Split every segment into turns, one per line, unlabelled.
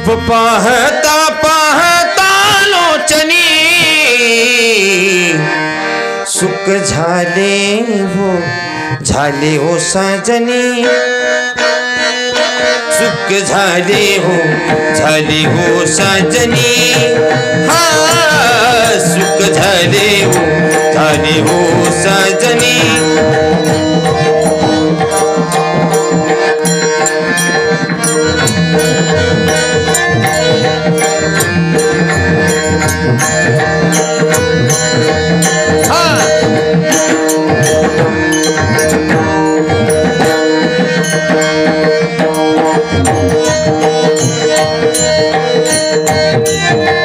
रूप पाहता पाहता लोचनी। सुख झाले हो झाले हो साजनी। सुख झाले हो झाले हो साजनी। हा सुख झाले हो झाले हो साजनी। Thank you.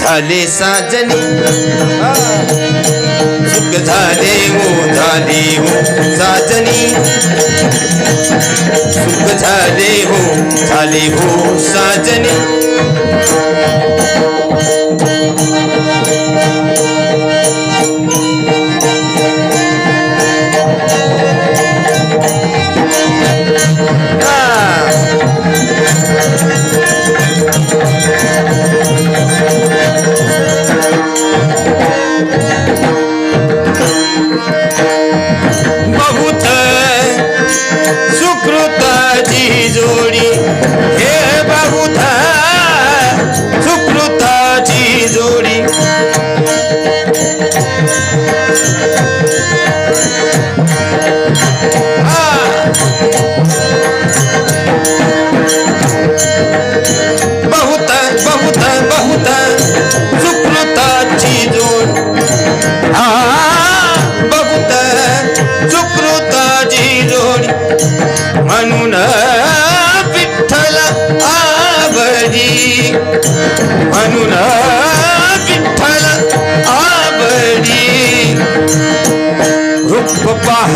झाले साजनी. सुख झाले हो झाले हो साजनी. सुख झाले हो झाले हो साजनी.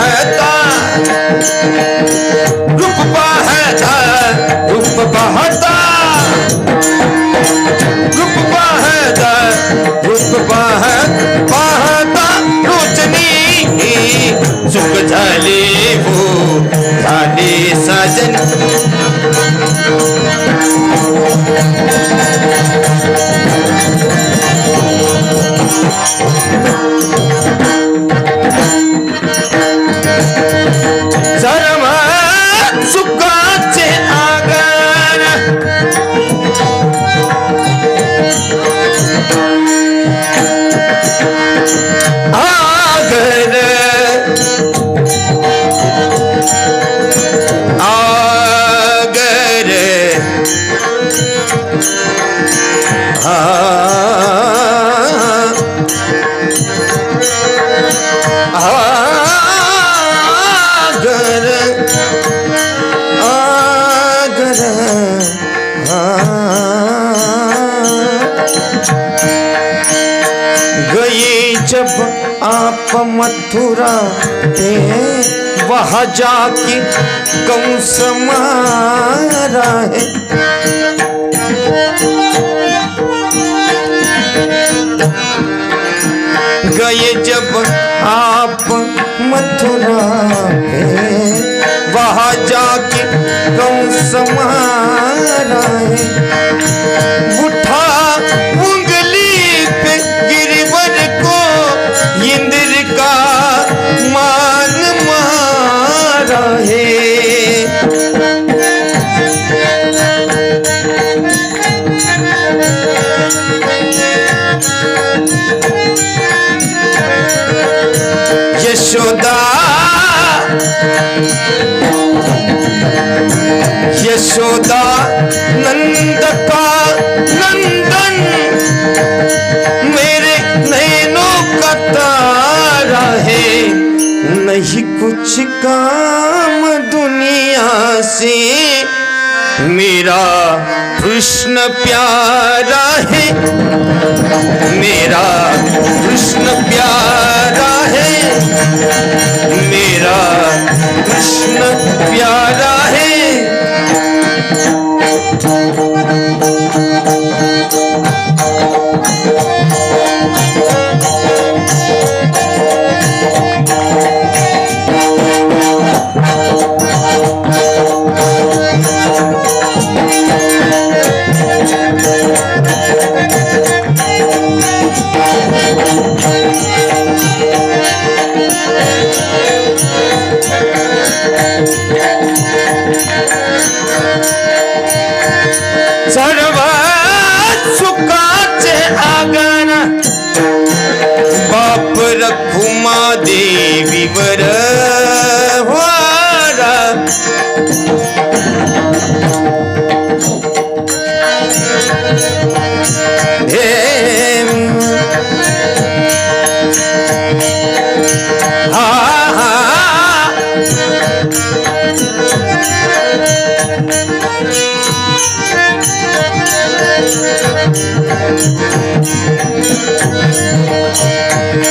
पाहता रूप पाहता रूप बहता। रूप पाहता रूप पाहत बहता। रोचनी सुख झाले हो, झाले साजन। जब आप मथुरा पे वहाँ जाके कंस मारा है। गए जब आप मथुरा पे वहाँ जाके कंस मारा है। यशोदा। यशोदा नंद का नंदन, मेरे नैनों का तारा है। नहीं कुछ काम दुनिया से मेरा कृष्ण प्यारा है। मेरा कृष्ण प्यारा है। मेरा कृष्ण प्यारा है।